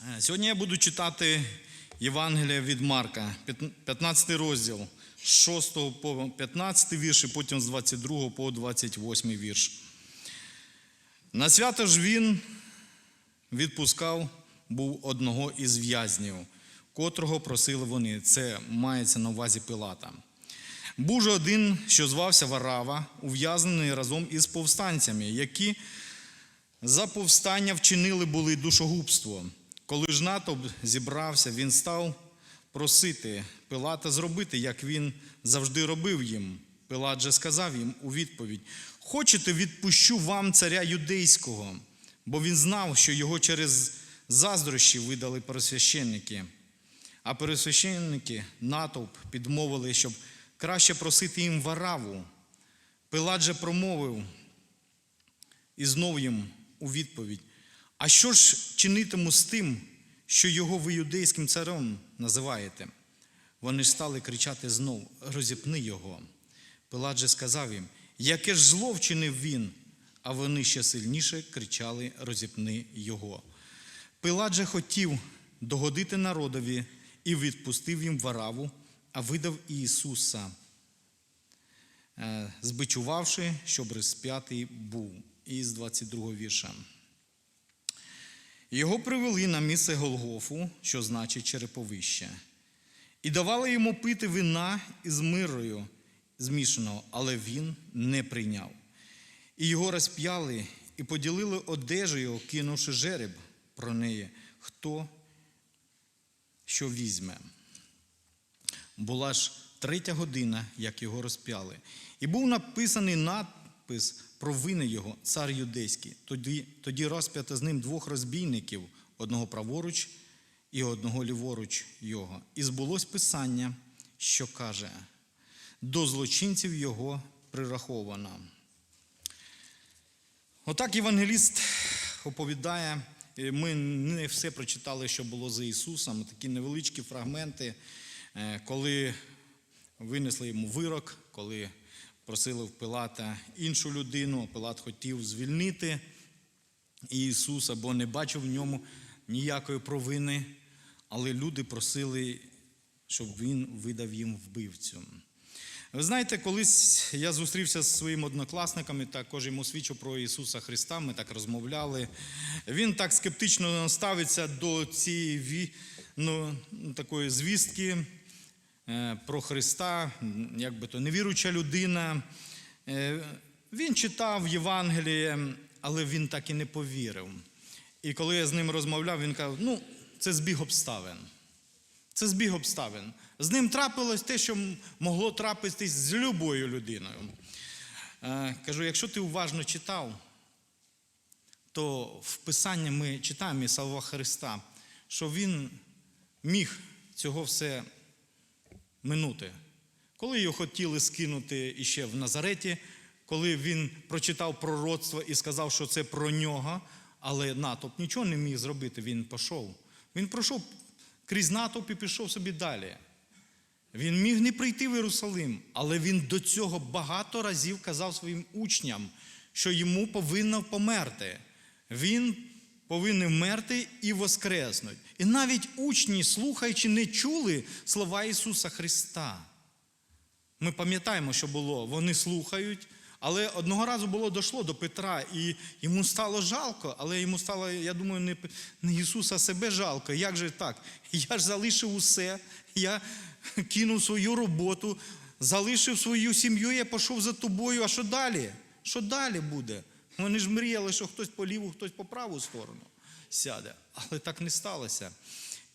Е, Сьогодні я буду читати Євангелія від Марка, 15 розділ, з 6 по 15 вірш, і потім з 22 по 28 вірш. На свято ж він відпускав був одного із в'язнів, котрого просили вони. Це мається на увазі Пилата. Був же один, що звався Варава, ув'язнений разом із повстанцями, які за повстання вчинили були душогубство. Коли ж натовп зібрався, він став просити Пилата зробити, як він завжди робив їм. Пилат же сказав їм у відповідь: Хочете, відпущу вам царя юдейського, бо він знав, що його через заздрощі видали пересвященники. А пересвященники натовп підмовили, щоб краще просити їм вараву. Пилат же промовив і знов їм у відповідь: А що ж чинитиму з тим, що його ви юдейським царем називаєте? Вони стали кричати знов: розіпни його. Пилат же сказав їм, яке ж зло вчинив він, а вони ще сильніше кричали: розіпни його. Пилат же хотів догодити народові і відпустив їм вараву, а видав Ісуса, е, збичувавши, щоб розп'ятий був. Із 22 вірша. Його привели на місце Голгофу, що значить череповище, і давали йому пити вина із мирою змішаного, але він не прийняв. І його розп'яли і поділили його, кинувши жереб про неї, хто що візьме. Була ж третя година, як його розп'яли. І був написаний надпис про вини його, цар юдейський. Тоді, тоді розп'ято з ним двох розбійників, одного праворуч і одного ліворуч його. І збулось писання, що каже: до злочинців його прираховано. Отак євангеліст оповідає. Е, Ми не все прочитали, що було за Ісусом. Такі невеличкі фрагменти, е, коли винесли йому вирок, коли просили в Пилата іншу людину, Пилат хотів звільнити Ісуса, бо не бачив в ньому ніякої провини, але люди просили, щоб він видав їм вбивцю. Ви знаєте, колись я зустрівся з своїм однокласником, також йому свідчив про Ісуса Христа, ми так розмовляли. Він так скептично ставиться до цієї ну, такої звістки про Христа, як би то невіруча людина. Е, Він читав Євангеліє, але він так і не повірив. І коли я з ним розмовляв, він казав: ну, це збіг обставин. Це збіг обставин. З ним трапилось те, що могло трапитись з любою людиною. Е, Кажу, якщо ти уважно читав, то в Писанні ми читаємо і слова Христа, що Він міг цього все минути. Коли його хотіли скинути іще в Назареті, коли він прочитав пророцтво і сказав, що це про нього, але натовп нічого не міг зробити, він пішов. Він пройшов крізь натовп і пішов собі далі. Він міг не прийти в Єрусалим, але він до цього багато разів казав своїм учням, що йому повинно померти. Він повинен вмерти і воскреснути. І навіть учні, слухаючи, не чули слова Ісуса Христа. Ми пам'ятаємо, що було. Вони слухають, але одного разу було дошло до Петра, і йому стало жалко, але йому стало, я думаю, не, не Ісуса себе жалко. Як же так? Я ж залишив усе, я кинув свою роботу, залишив свою сім'ю, я пішов за тобою. А що далі? Що далі буде? Вони ж мріяли, що хтось по ліву, хтось по праву сторону сяде. Але так не сталося.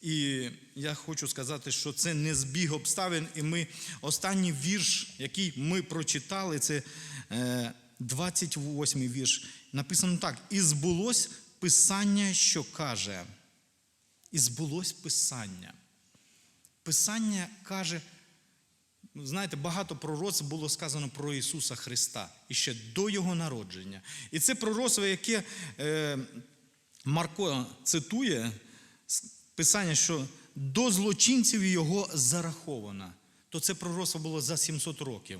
І я хочу сказати, що це не збіг обставин. І ми останній вірш, який ми прочитали, це е, 28-й вірш. Написано так: і збулось писання, що каже. І збулось писання. Писання каже, ну, знаєте, багато пророцтв було сказано про Ісуса Христа і ще до Його народження. І це пророцтво, яке е, Марко цитує, Писання, що до злочинців його зараховано. То це пророцтво було за 700 років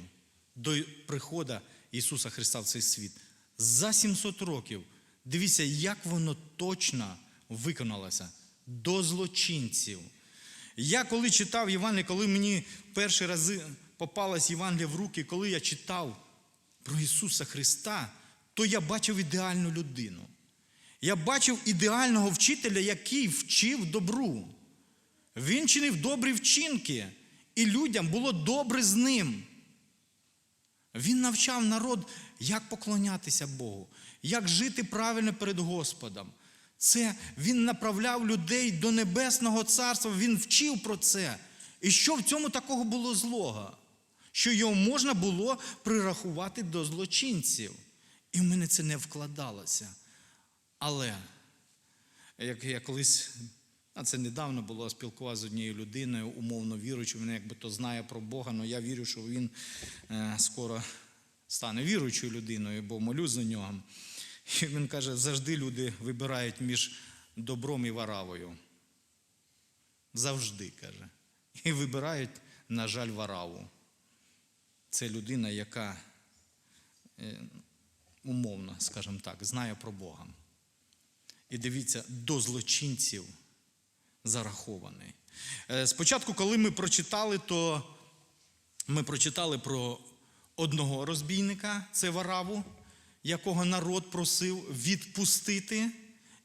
до приходу Ісуса Христа в цей світ. За 700 років. Дивіться, як воно точно виконалося. до злочинців. Я коли читав Євангеліє, коли мені перші рази попалась Євангеліє в руки, коли я читав про Ісуса Христа, то я бачив ідеальну людину. Я бачив ідеального вчителя, який вчив добру. Він чинив добрі вчинки, і людям було добре з ним. Він навчав народ, як поклонятися Богу, як жити правильно перед Господом. Це він направляв людей до Небесного Царства, він вчив про це. І що в цьому такого було злого? Що його можна було прирахувати до злочинців. І в мене це не вкладалося. Але, як я колись, а це недавно було, спілкувався з однією людиною, умовно віруючою, він якби то знає про Бога, але я вірю, що він е, скоро стане віруючою людиною, бо молюсь за нього. І він каже, завжди люди вибирають між добром і варавою. Завжди, каже. І вибирають, на жаль, вараву. Це людина, яка е, умовно, скажімо так, знає про Бога. І дивіться, до злочинців зарахований. Е, Спочатку, коли ми прочитали, то ми прочитали про одного розбійника, це Вараву, якого народ просив відпустити.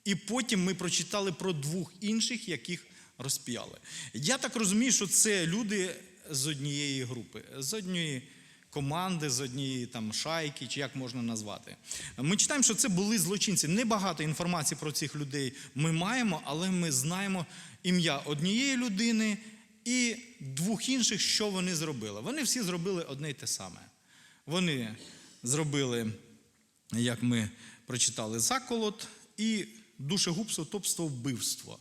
І потім ми прочитали про двох інших, яких розп'яли. Я так розумію, що це люди з однієї групи, з однієї команди, з однієї там шайки, чи як можна назвати. Ми читаємо, що це були злочинці. Небагато інформації про цих людей ми маємо, але ми знаємо ім'я однієї людини і двох інших, що вони зробили. Вони всі зробили одне й те саме. Вони зробили, як ми прочитали, заколот і душегубство, тобто вбивство.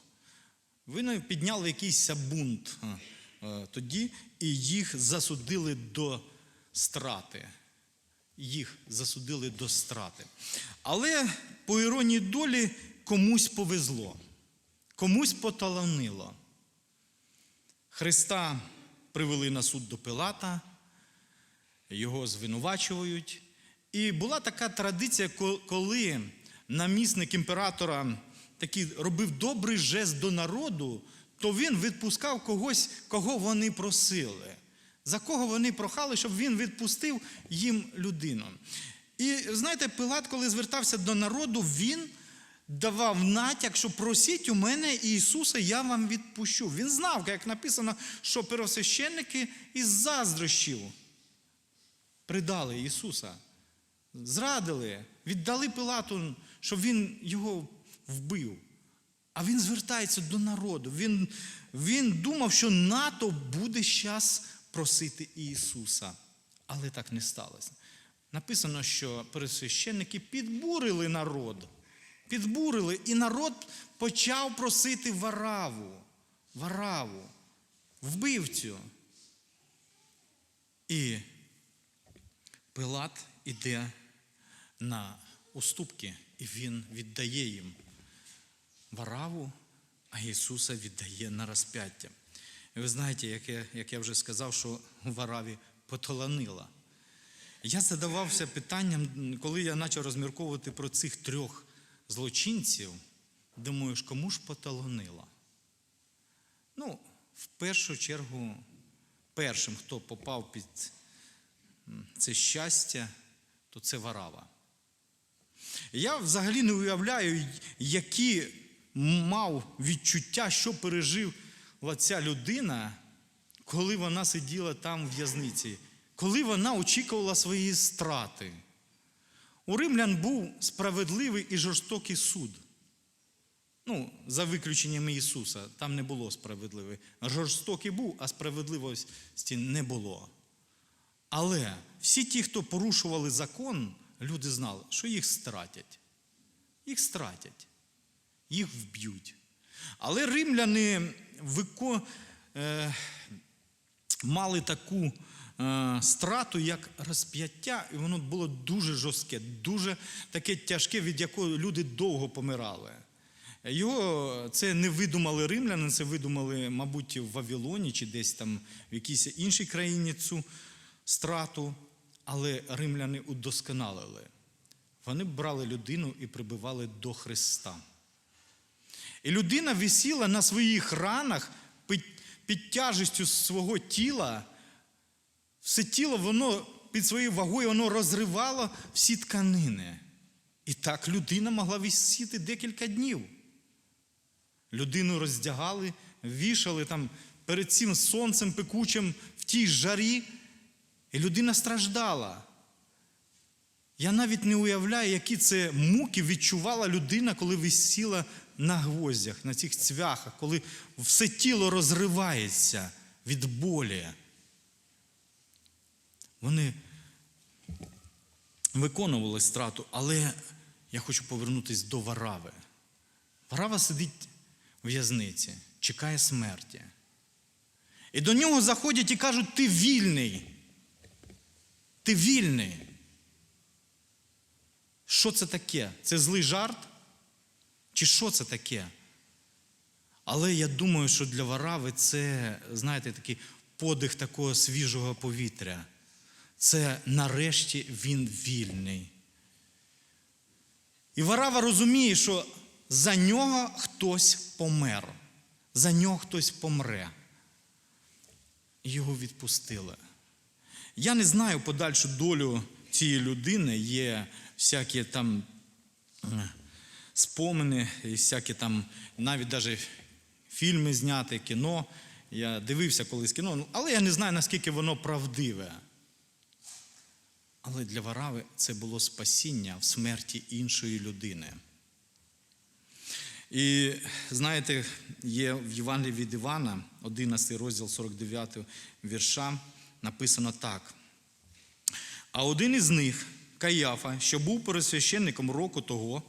Вони підняли якийсь бунт тоді, і їх засудили до страти. Їх засудили до страти. Але по іронії долі комусь повезло, комусь поталанило. Христа привели на суд до Пилата, його звинувачують. І була така традиція, коли намісник імператора такий робив добрий жест до народу, то він відпускав когось, кого вони просили. За кого вони прохали, щоб він відпустив їм людину. І знаєте, Пилат, коли звертався до народу, він давав натяк, що просіть у мене Ісуса, я вам відпущу. Він знав, як написано, що первосвященники із заздрощів придали Ісуса, зрадили, віддали Пилату, щоб він його вбив. А він звертається до народу. Він, він думав, що НАТО буде щас просити Ісуса. Але так не сталося. Написано, що пересвященники підбурили народ. Підбурили, і народ почав просити вараву, вараву, вбивцю. І Пилат іде на уступки, і він віддає їм Вараву, а Ісуса віддає на розп'яття. І ви знаєте, як я, як я вже сказав, що Вараві поталанила. Я задавався питанням, коли я почав розмірковувати про цих трьох злочинців, думаю, кому ж поталанило? Ну, в першу чергу, першим, хто попав під це щастя, то це Варава. Я взагалі не уявляю, які мав відчуття, що пережила ця людина, коли вона сиділа там в в'язниці, коли вона очікувала свої страти. У римлян був справедливий і жорстокий суд. Ну, за виключенням Ісуса, там не було справедливий. Жорстокий був, а справедливості не було. Але всі ті, хто порушували закон, люди знали, що їх стратять. Їх стратять, їх вб'ють. Але римляни вико... е... мали таку е... страту, як розп'яття, і воно було дуже жорстке, дуже таке тяжке, від якого люди довго помирали. Його це не видумали римляни, це видумали, мабуть, в Вавилоні чи десь там в якійсь іншій країні цю страту, але римляни удосконалили. Вони брали людину і прибивали до Христа. І людина висіла на своїх ранах під, під тяжестю свого тіла. Все тіло, воно під своєю вагою воно розривало всі тканини. І так людина могла висіти декілька днів. Людину роздягали, вішали там перед цим сонцем пекучим в тій жарі, і людина страждала. Я навіть не уявляю, які це муки відчувала людина, коли висіла на гвоздях, на цих цвяхах, коли все тіло розривається від болі. Вони виконували страту, але я хочу повернутися до Варави. Варава сидить в в'язниці, чекає смерті. І до нього заходять і кажуть: ти вільний. Ти вільний. Що це таке? Це злий жарт? Чи що це таке? Але я думаю, що для Варави це, знаєте, такий подих такого свіжого повітря. Це нарешті він вільний. І Варава розуміє, що за нього хтось помер, за нього хтось помре. Його відпустили. Я не знаю подальшу долю цієї людини, є всякі там е, спомини, і всякі там, навіть навіть фільми зняти, кіно. Я дивився колись кіно, ну, але я не знаю, наскільки воно правдиве. Але для Варави це було спасіння в смерті іншої людини. І знаєте, є в Євангелії від Івана, 11 розділ 49 вірша, написано так. А один із них, Каяфа, що був пересвященником року того,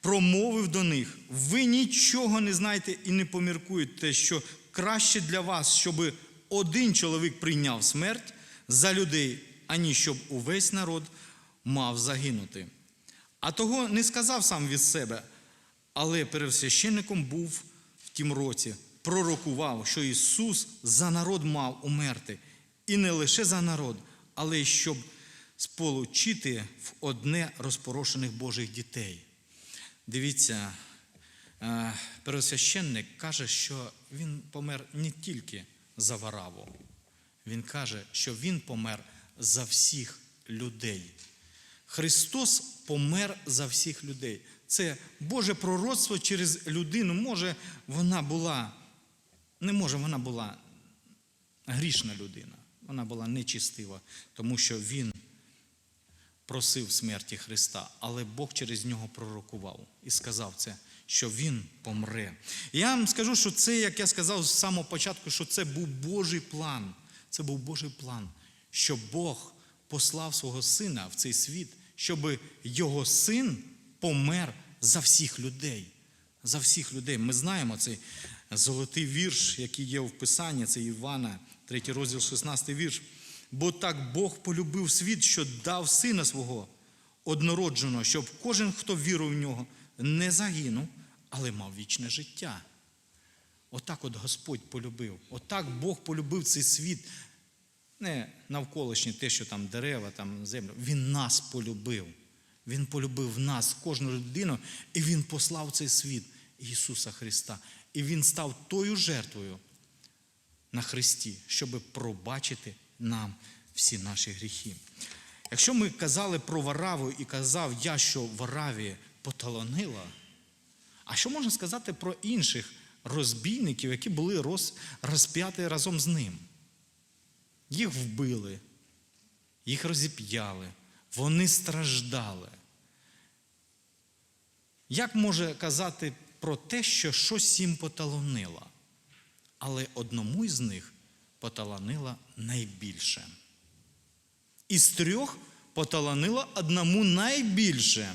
промовив до них: ви нічого не знаєте і не поміркуєте, що краще для вас, щоб один чоловік прийняв смерть за людей, ані щоб увесь народ мав загинути. А того не сказав сам від себе, але пересвященником був в тім році, пророкував, що Ісус за народ мав умерти. І не лише за народ, але й щоб сполучити в одне розпорошених Божих дітей. Дивіться, е, пересвященник каже, що він помер не тільки за вараву, він каже, що він помер за всіх людей. Христос помер за всіх людей. Це Боже пророцтво через людину. Може, вона була, не може, вона була грішна людина. Вона була нечистива, тому що Він просив смерті Христа, але Бог через нього пророкував і сказав це, що Він помре. Я вам скажу, що це, як я сказав з самого початку, що це був Божий план. Це був Божий план, що Бог послав свого сина в цей світ, щоб його син помер за всіх людей. За всіх людей. Ми знаємо цей золотий вірш, який є в Писанні, це Івана, 3 розділ, 16 вірш. Бо так Бог полюбив світ, що дав сина свого однородженого, щоб кожен, хто вірив в нього, не загинув, але мав вічне життя. Отак от Господь полюбив. Отак Бог полюбив цей світ. Не навколишнє те, що там дерева, там земля. Він нас полюбив. Він полюбив нас, кожну людину, і Він послав цей світ Ісуса Христа. І Він став тою жертвою на Христі, щоб пробачити нам всі наші гріхи. Якщо ми казали про Вараву і казав я, що Вараві поталонила, а що можна сказати про інших розбійників, які були роз, розп'яті разом з ним? Їх вбили, їх розіп'яли, вони страждали. Як може казати про те, що щось їм поталонило? Але одному із них поталанила найбільше. Із трьох поталанила одному найбільше.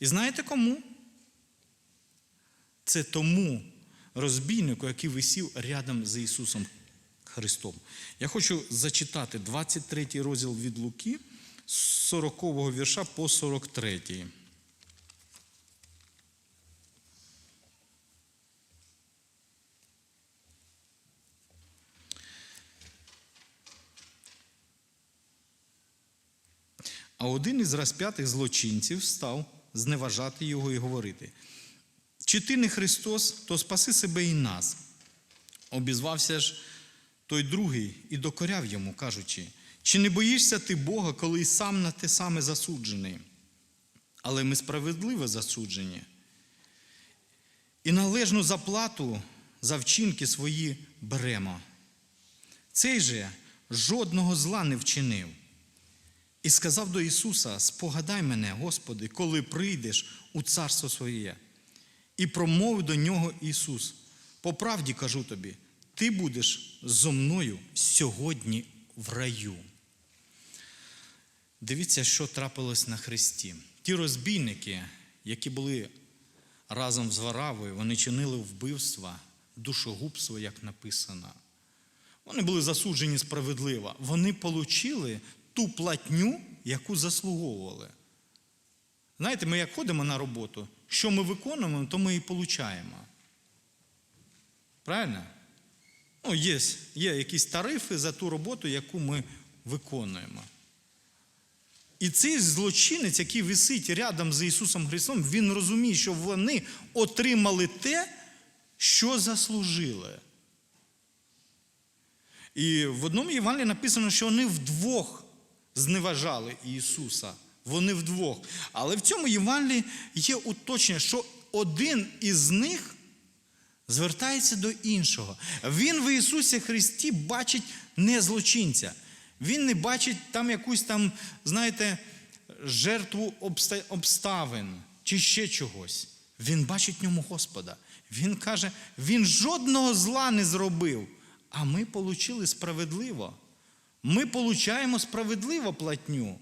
І знаєте кому? Це тому розбійнику, який висів рядом з Ісусом Христом. Я хочу зачитати 23 розділ від Луки з 40 вірша по 43. А один із розп'ятих злочинців став зневажати його і говорити: Чи ти не Христос, то спаси себе і нас. Обізвався ж той другий і докоряв йому, кажучи, чи не боїшся ти Бога, коли й сам на те саме засуджений? Але ми справедливо засуджені. І належну заплату за вчинки свої беремо. Цей же жодного зла не вчинив. І сказав до Ісуса: Спогадай мене, Господи, коли прийдеш у царство своє. І промовив до нього Ісус: По правді кажу тобі, ти будеш зо мною сьогодні в раю. Дивіться, що трапилось на Христі. Ті розбійники, які були разом з Варавою, вони чинили вбивства, душогубство, як написано. Вони були засуджені справедливо. Вони отримали ту платню, яку заслуговували. Знаєте, ми як ходимо на роботу, що ми виконуємо, то ми і получаємо. Правильно? Ну, є, є якісь тарифи за ту роботу, яку ми виконуємо. І цей злочинець, який висить рядом з Ісусом Христом, він розуміє, що вони отримали те, що заслужили. І в одному Євангелії написано, що вони вдвох зневажали Ісуса. Вони вдвох. Але в цьому Євангелії є уточнення, що один із них звертається до іншого. Він в Ісусі Христі бачить не злочинця. Він не бачить там якусь там, знаєте, жертву обставин чи ще чогось. Він бачить в ньому Господа. Він каже, він жодного зла не зробив, а ми отримали справедливо. Ми получаємо справедливо платню.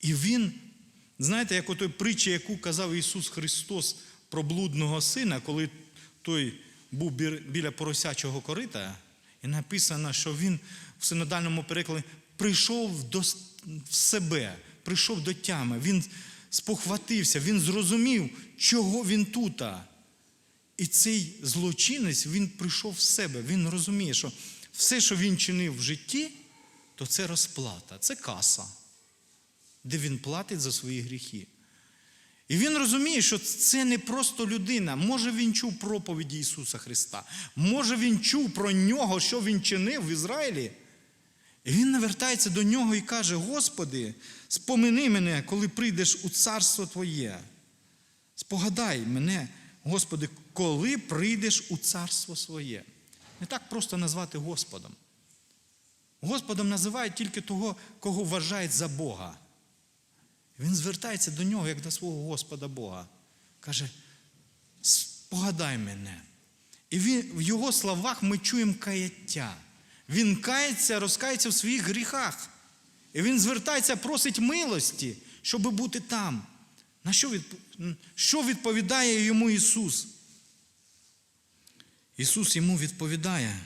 І він, знаєте, як у той притчі, яку казав Ісус Христос про блудного сина, коли той був біля поросячого корита, і написано, що він в синодальному перекладі прийшов до в себе, прийшов до тями, він спохватився, він зрозумів, чого він тут. І цей злочинець він прийшов в себе. Він розуміє, що все, що він чинив в житті, то це розплата, це каса, де він платить за свої гріхи. І він розуміє, що це не просто людина. Може він чув проповіді Ісуса Христа, може він чув про нього, що він чинив в Ізраїлі. І він навертається до нього і каже: Господи, спомини мене, коли прийдеш у царство Твоє. Спогадай мене, Господи, коли прийдеш у царство своє. Не так просто назвати Господом. Господом називають тільки того, кого вважають за Бога. Він звертається до нього, як до свого Господа Бога. Каже: спогадай мене. І він, в його словах ми чуємо каяття. Він кається, розкається в своїх гріхах. І він звертається, просить милості, щоб бути там. На що, відп... що відповідає йому Ісус? Ісус йому відповідає.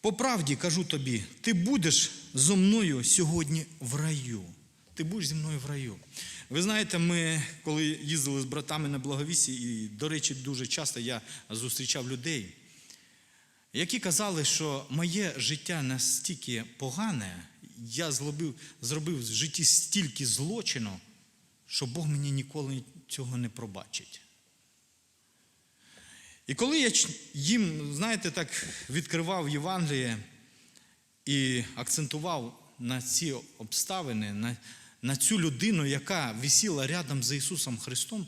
По правді кажу тобі, ти будеш зо мною сьогодні в раю. Ти будеш зі мною в раю. Ви знаєте, ми, коли їздили з братами на благовісі, і, до речі, дуже часто я зустрічав людей, які казали, що моє життя настільки погане, я зробив, зробив в житті стільки злочину, що Бог мені ніколи цього не пробачить. І коли я їм, знаєте, так відкривав Євангеліє і акцентував на ці обставини, на, на цю людину, яка висіла рядом з Ісусом Христом,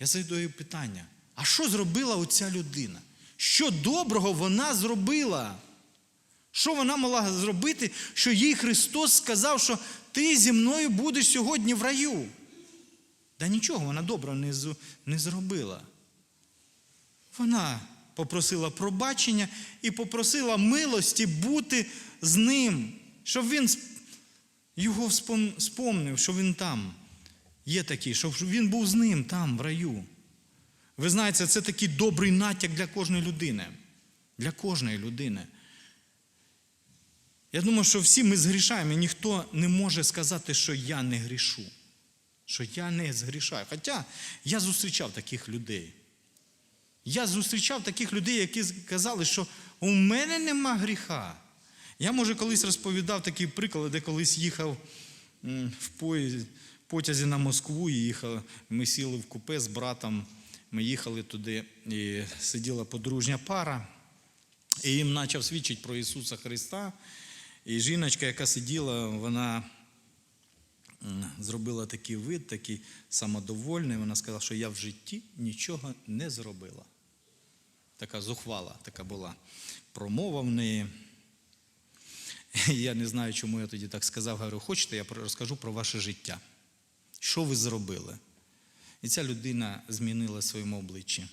я задаю питання: а що зробила оця людина? Що доброго вона зробила? Що вона могла зробити, що їй Христос сказав, що ти зі мною будеш сьогодні в раю? Да нічого вона доброго не зробила. Вона попросила пробачення і попросила милості бути з ним, щоб він його спомнив, що він там є такий, щоб він був з ним там, в раю. Ви знаєте, це такий добрий натяк для кожної людини. Для кожної людини. Я думаю, що всі ми згрішаємо, і ніхто не може сказати, що я не грішу, що я не згрішаю. Хоча я зустрічав таких людей. Я зустрічав таких людей, які казали, що у мене нема гріха. Я, може, колись розповідав такий приклад, де колись їхав в потязі на Москву і їхали. Ми сіли в купе з братом. Ми їхали туди, і сиділа подружня пара, і їм почав свідчити про Ісуса Христа. І жіночка, яка сиділа, вона зробила такий вид, такий самодовольний. Вона сказала, що я в житті нічого не зробила. Така зухвала така була промова в неї. Я не знаю, чому я тоді так сказав. Говорю, хочете, я розкажу про ваше життя. Що ви зробили? І ця людина змінила своєму обличчі.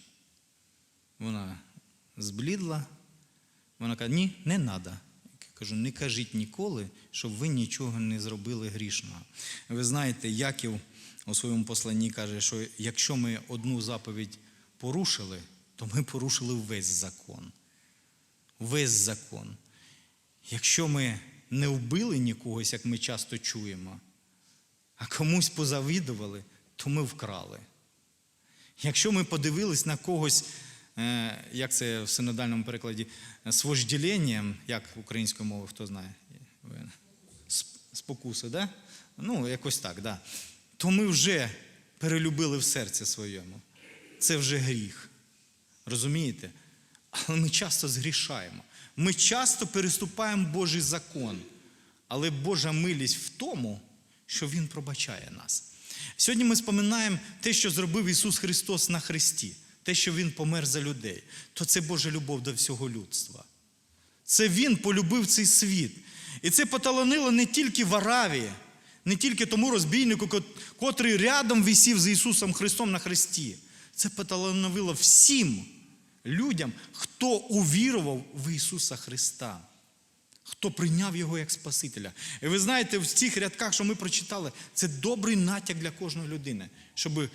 Вона зблідла. Вона каже, ні, не треба. Кажу, не кажіть ніколи, щоб ви нічого не зробили грішного. Ви знаєте, Яків у своєму посланні каже, що якщо ми одну заповідь порушили, то ми порушили весь закон. Весь закон. Якщо ми не вбили нікогось, як ми часто чуємо, а комусь позавідували, то ми вкрали. Якщо ми подивились на когось, е, як це в синодальному перекладі, з вожділенням, як українською мовою, хто знає? Спокуси, да? Ну, якось так, да. то ми вже перелюбили в серці своєму. Це вже гріх. Розумієте? Але ми часто згрішаємо. Ми часто переступаємо Божий закон. Але Божа милість в тому, що Він пробачає нас. Сьогодні ми споминаємо те, що зробив Ісус Христос на Христі, те, що Він помер за людей, то це Божа любов до всього людства. Це Він полюбив цей світ. І це поталанило не тільки в Аравії, не тільки тому розбійнику, котрий рядом висів з Ісусом Христом на Христі. Це поталановило всім людям, хто увірував в Ісуса Христа, хто прийняв Його як Спасителя. І ви знаєте, в цих рядках, що ми прочитали, це добрий натяк для кожної людини, щоб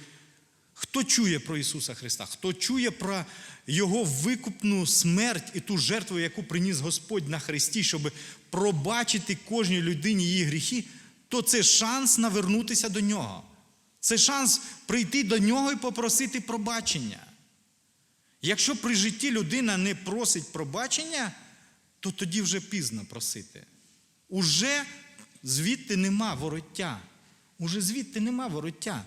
Хто чує про Ісуса Христа, хто чує про Його викупну смерть і ту жертву, яку приніс Господь на Христі, щоб пробачити кожній людині її гріхи, то це шанс навернутися до Нього. Це шанс прийти до Нього і попросити пробачення. Якщо при житті людина не просить пробачення, то тоді вже пізно просити. Уже звідти нема вороття. Уже звідти нема вороття.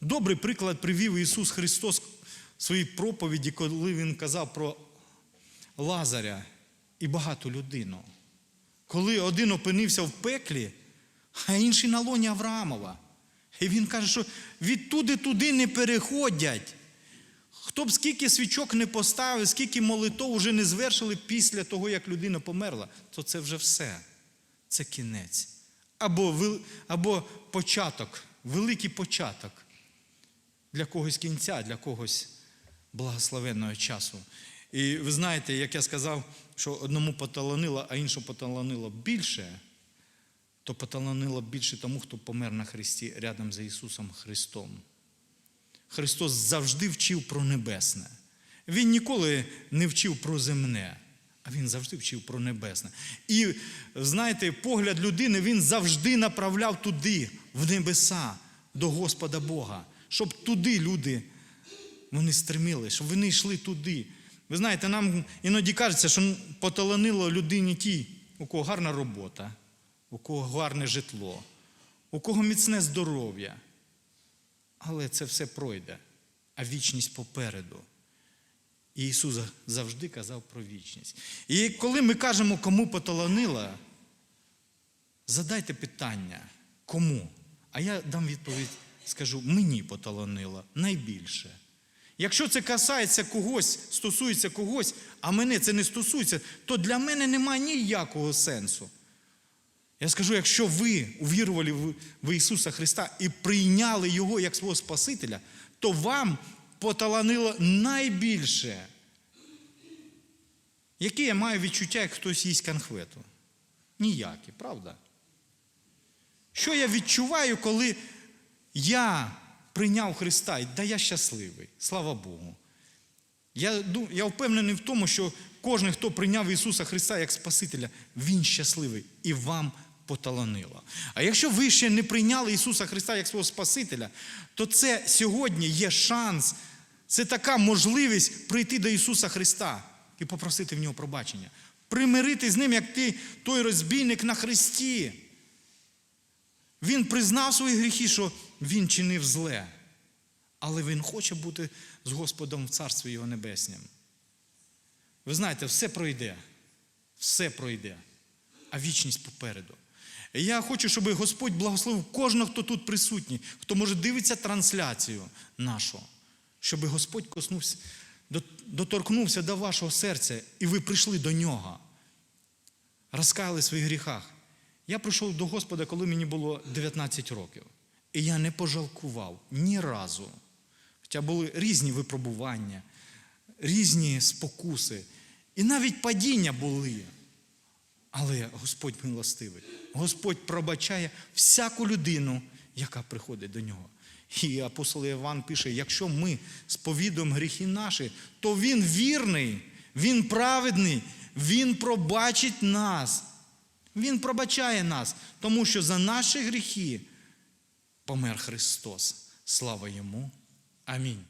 Добрий приклад привів Ісус Христос в своїй проповіді, коли Він казав про Лазаря і багату людину. Коли один опинився в пеклі, а інший на лоні Авраамова. І він каже, що відтуди туди не переходять. Хто б скільки свічок не поставив, скільки молитов вже не звершили після того, як людина померла, то це вже все. Це кінець. Або, або початок, великий початок для когось кінця, для когось благословенного часу. І ви знаєте, як я сказав, що одному поталанило, а іншому поталанило більше, то поталанило більше тому, хто помер на Христі рядом з Ісусом Христом. Христос завжди вчив про небесне. Він ніколи не вчив про земне, а він завжди вчив про небесне. І знаєте, погляд людини він завжди направляв туди, в небеса, до Господа Бога, щоб туди люди вони стремили, щоб вони йшли туди. Ви знаєте, нам іноді кажеться, що поталанило людині ті, у кого гарна робота, у кого гарне житло, у кого міцне здоров'я. Але це все пройде, а вічність попереду. І Ісус завжди казав про вічність. І коли ми кажемо, кому поталанило, задайте питання, кому? А я дам відповідь, скажу, мені поталанило найбільше. Якщо це касається когось, стосується когось, а мене це не стосується, то для мене немає ніякого сенсу. Я скажу, якщо ви увірували в- Ісуса Христа і прийняли Його як свого Спасителя, то вам поталанило найбільше. Яке я маю відчуття, як хтось їсть конхвету? Ніякі, правда? Що я відчуваю, коли я прийняв Христа, да я щасливий, слава Богу. Я, я впевнений в тому, що кожен, хто прийняв Ісуса Христа як Спасителя, він щасливий і вам поталанило. А якщо ви ще не прийняли Ісуса Христа як свого Спасителя, то це сьогодні є шанс, це така можливість прийти до Ісуса Христа і попросити в нього пробачення. Примирити з ним, як ти той розбійник на Христі. Він признав свої гріхи, що він чинив зле. Але він хоче бути з Господом в Царстві Його Небеснім. Ви знаєте, все пройде. Все пройде. А вічність попереду. Я хочу, щоб Господь благословив кожного, хто тут присутній, хто може дивитися трансляцію нашу, щоб Господь коснувся, доторкнувся до вашого серця, і ви прийшли до нього. Розкаяли в своїх гріхах. Я прийшов до Господа, коли мені було 19 років. І я не пожалкував ні разу. Хоча були різні випробування, різні спокуси. І навіть падіння були. Але Господь милостивий. Господь пробачає всяку людину, яка приходить до нього. І апостол Іван пише: якщо ми сповідуємо гріхи наші, то Він вірний, Він праведний, Він пробачить нас. Він пробачає нас, тому що за наші гріхи помер Христос. Слава йому. Амінь.